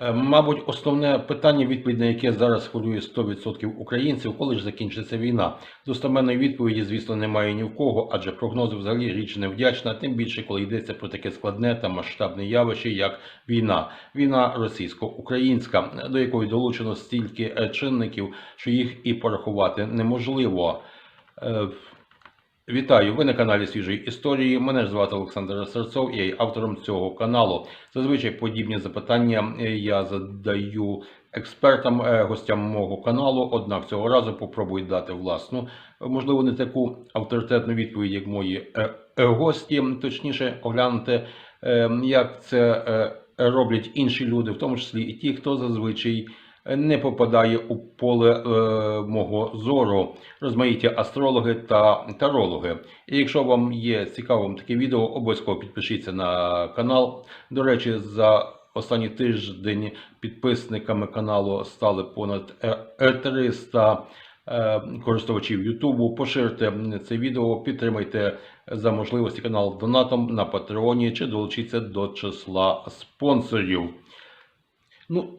Е, Мабуть, основне питання, відповідь на яке зараз хвилює 100% українців, коли ж закінчиться війна. Достаменної відповіді, звісно, немає ні в кого, адже прогнози взагалі річ невдячна, тим більше, коли йдеться про таке складне та масштабне явище, як війна. Війна російсько-українська, до якої долучено стільки е, чинників, що їх і порахувати неможливо. Вітаю! Ви на каналі Свіжої історії. Мене звати Олександр Серцов, я є автором цього каналу. Зазвичай подібні запитання е, я задаю експертам, е, гостям мого каналу. Однак цього разу попробую дати власну, е, можливо, не таку авторитетну відповідь, як мої гості, точніше оглянути, як це роблять інші люди, в тому числі і ті, хто зазвичай не попадає у поле е, мого зору, розмаїті астрологи та тарологи. І якщо вам є цікавим таке відео, обов'язково підпишіться на канал. До речі, за останній тиждень підписниками каналу стали понад е, е, 300 е, користувачів Ютубу. Поширте це відео, підтримайте за можливості канал донатом на Патреоні чи долучіться до числа спонсорів. Ну,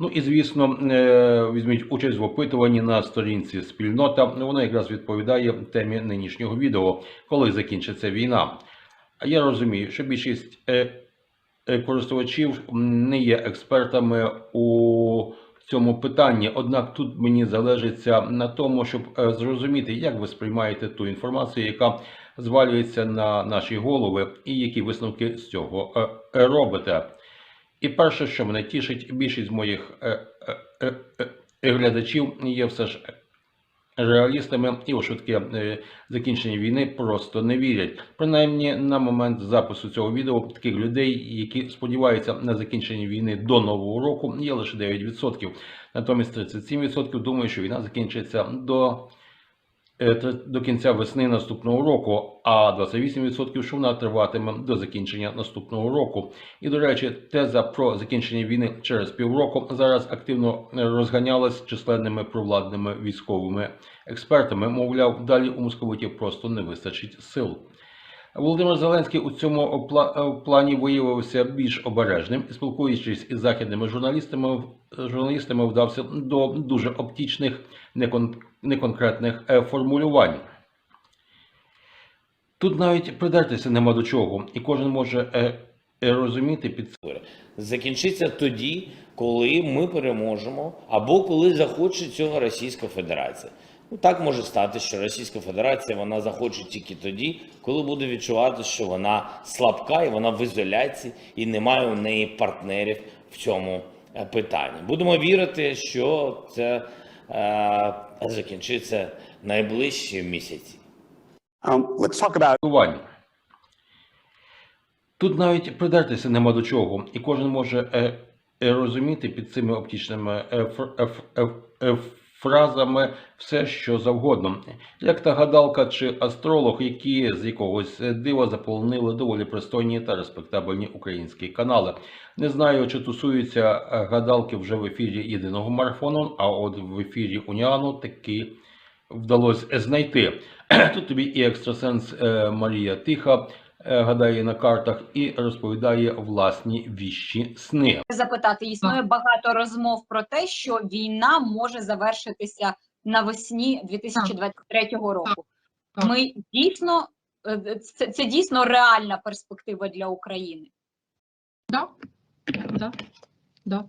Ну і звісно, е, візьміть участь в опитуванні на сторінці спільнота. Вона якраз відповідає темі нинішнього відео, коли закінчиться війна. Я розумію, що більшість е, е, користувачів не є експертами у цьому питанні. Однак тут мені залежиться на тому, щоб зрозуміти, як ви сприймаєте ту інформацію, яка звалюється на наші голови, і які висновки з цього робите. І перше, що мене тішить, більшість моїх е, е, е, глядачів є все ж реалістами і у швидке закінчення війни просто не вірять. Принаймні на момент запису цього відео таких людей, які сподіваються на закінчення війни до нового року, є лише 9%. Натомість 37% думають, що війна закінчиться до. До кінця весни наступного року, а 28% що вона триватиме до закінчення наступного року. І, до речі, теза про закінчення війни через півроку зараз активно розганялась численними провладними військовими експертами. Мовляв, далі у московитів просто не вистачить сил. Володимир Зеленський у цьому е, плані виявився більш обережним і спілкуючись із західними журналістами, журналістами вдався до дуже оптічних, неконкретних е, формулювань. Тут навіть придертися нема до чого, і кожен може е, розуміти під закінчиться тоді, коли ми переможемо, або коли захоче цього Російська Федерація. Ну так може стати, що Російська Федерація вона захоче тільки тоді, коли буде відчувати, що вона слабка і вона в ізоляції, і немає у неї партнерів в цьому е, питанні. Будемо вірити, що це е, закінчиться найближчі місяці. Um, let's talk about. Тут навіть придертися нема до чого, і кожен може е, е, розуміти під цими оптичними е, е, ф- е, е, фразами все, що завгодно. Як та гадалка чи астролог, які з якогось дива заполонили доволі пристойні та респектабельні українські канали. Не знаю, чи тусуються гадалки вже в ефірі єдиного марафону, а от в ефірі Уніану таки вдалося знайти. Тут тобі і екстрасенс е, Марія Тиха гадає на картах і розповідає власні віщі сни. запитати. Існує багато розмов про те, що війна може завершитися навесні 2023 року. Ми дійсно е, це, це дійсно реальна перспектива для України. Да, да, да.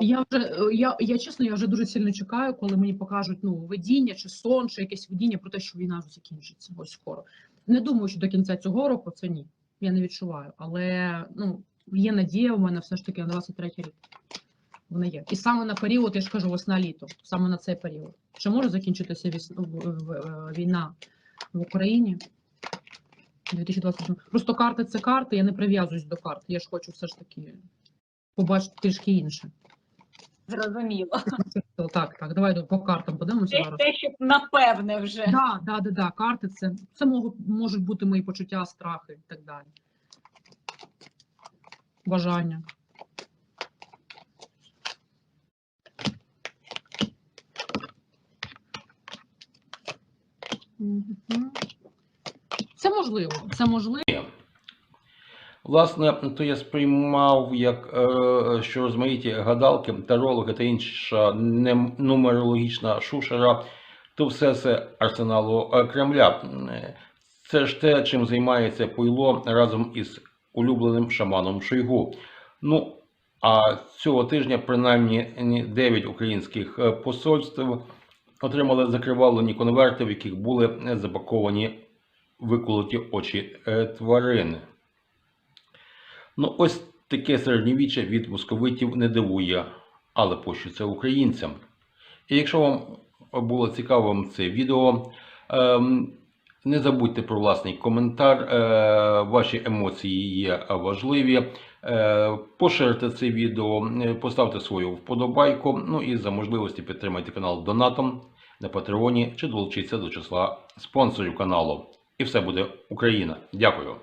Я вже е, я, я чесно, я вже дуже сильно чекаю, коли мені покажуть ну видіння чи сон, чи якесь видіння про те, що війна вже закінчиться ось скоро. Не думаю, що до кінця цього року це ні. Я не відчуваю. Але ну є надія у мене все ж таки на 23 рік. Вона є. І саме на період, я ж кажу, весна-літо, саме на цей період. Чи може закінчитися в- війна в Україні? 2028. Просто карти це карти, я не прив'язуюсь до карт. Я ж хочу все ж таки побачити трішки інше. Зрозуміло. Так, так, давай по картам подивимося Те, те, що напевне вже. Да, да, да, да, карти це, це можуть, можуть бути мої почуття, страхи і так далі. Бажання. Це можливо, це можливо. Власне, то я сприймав як е, що розмаїті гадалки, тарологи та інша нумерологічна шушера, то все це арсеналу е, Кремля. Це ж те, чим займається Пуйло разом із улюбленим шаманом Шойгу. Ну, а цього тижня принаймні 9 українських е, посольств отримали закривавлені конверти, в яких були запаковані виколоті очі тварини. Ну, ось таке середньовіччя від московитів не дивує, але це українцям. І якщо вам було цікавим це відео, ем, не забудьте про власний коментар. Е, ваші емоції є важливі. Е, поширте це відео, е, поставте свою вподобайку. Ну і за можливості підтримайте канал донатом на Патреоні чи долучіться до числа спонсорів каналу. І все буде Україна. Дякую.